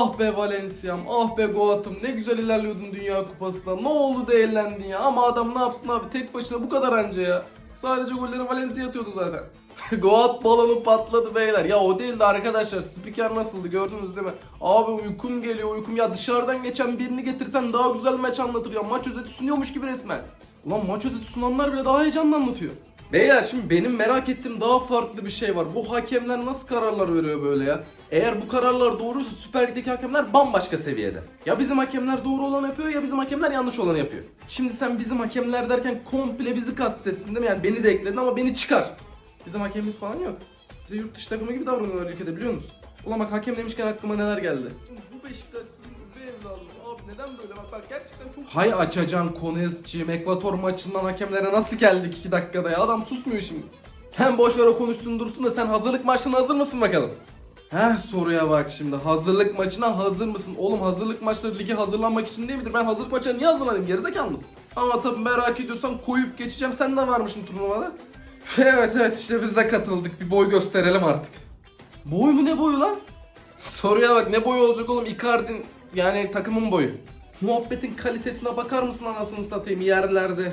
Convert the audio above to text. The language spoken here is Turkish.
Ah be Valencia'm, ah be Goat'ım ne güzel ilerliyordun Dünya Kupası'nda. Ne oldu da eğlendin ya ama adam ne yapsın abi tek başına bu kadar anca ya. Sadece golleri Valencia atıyordu zaten. Goat balonu patladı beyler. Ya o değil de arkadaşlar spiker nasıldı gördünüz değil mi? Abi uykum geliyor uykum ya dışarıdan geçen birini getirsen daha güzel maç anlatır ya. Maç özeti sunuyormuş gibi resmen. Ulan maç özeti sunanlar bile daha heyecanlı anlatıyor. Beyler şimdi benim merak ettiğim daha farklı bir şey var. Bu hakemler nasıl kararlar veriyor böyle ya? Eğer bu kararlar doğruysa Süper Lig'deki hakemler bambaşka seviyede. Ya bizim hakemler doğru olanı yapıyor ya bizim hakemler yanlış olanı yapıyor. Şimdi sen bizim hakemler derken komple bizi kastettin değil mi? Yani beni de ekledin ama beni çıkar. Bizim hakemimiz falan yok. Bize yurt dışı takımı gibi davranıyorlar ülkede biliyor musun? Ulan bak hakem demişken aklıma neler geldi. Bu Beşiktaş. Neden böyle bak bak gerçekten çok... Hay açacağım Konesçiğim Ekvator maçından hakemlere nasıl geldik 2 dakikada ya adam susmuyor şimdi. Hem boş ver o konuşsun dursun da sen hazırlık maçına hazır mısın bakalım? Heh soruya bak şimdi hazırlık maçına hazır mısın? Oğlum hazırlık maçları ligi hazırlanmak için değil midir? Ben hazırlık maçına niye hazırlanayım gerizekalı mısın? Ama tabii merak ediyorsan koyup geçeceğim sen de varmışsın turnuvada. evet evet işte biz de katıldık bir boy gösterelim artık. Boy mu ne boyu lan? Soruya bak ne boyu olacak oğlum Icardi'nin yani takımın boyu. Muhabbetin kalitesine bakar mısın anasını satayım yerlerde.